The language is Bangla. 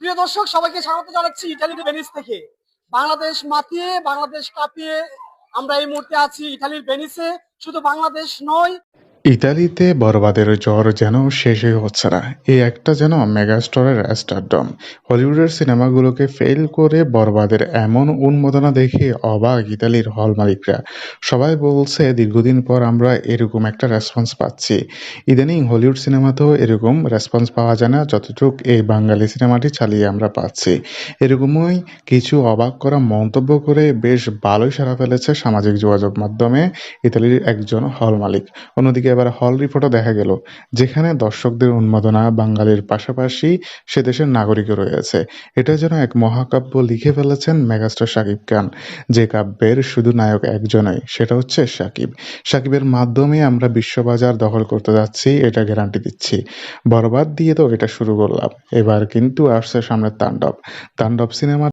প্রিয় দর্শক, সবাইকে স্বাগত জানাচ্ছি ইটালির ভেনিস থেকে। বাংলাদেশ মাতিয়ে, বাংলাদেশ কাঁপিয়ে আমরা এই মুহূর্তে আছি ইটালির ভেনিসে শুধু বাংলাদেশ নয় ইতালিতে বরবাদের জ্বর যেন শেষই হচ্ছে না। এই একটা যেন মেগাস্টারের স্টারডম। হলিউডের সিনেমাগুলোকে ফেল করে বরবাদের এমন উন্মোদনা দেখে অবাক ইতালির হল মালিকরা। সবাই বলছে, দীর্ঘদিন পর আমরা এরকম একটা রেসপন্স পাচ্ছি। ইদানিং হলিউড সিনেমাতেও এরকম রেসপন্স পাওয়া যায় না, যতটুক এই বাঙালি সিনেমাটি চালিয়ে আমরা পাচ্ছি। এরকমই কিছু অবাক করা মন্তব্য করে বেশ ভালোই সারা ফেলেছে সামাজিক যোগাযোগ মাধ্যমে ইতালির একজন হল মালিক। অন্যদিকে এবার হল রিপোর্টও দেখা গেল, যেখানে দর্শকদের উন্মাদনা বাঙালির পাশাপাশি সে দেশের নাগরিকও রয়েছে। এটা যেন এক মহাকাব্য লিখে ফেলেছেন মেগাস্টার শাকিব খান। যে কাব্যের শুধু নায়ক একজনই, সেটা হচ্ছে শাকিব। শাকিবের মাধ্যমে আমরা বিশ্ববাজার দখল করতে যাচ্ছি, এটা গ্যারান্টি দিচ্ছি। বরবাদ দিয়ে তো এটা শুরু করলাম। এবার কিন্তু আসছে সামনে তাণ্ডব। তাণ্ডব সিনেমা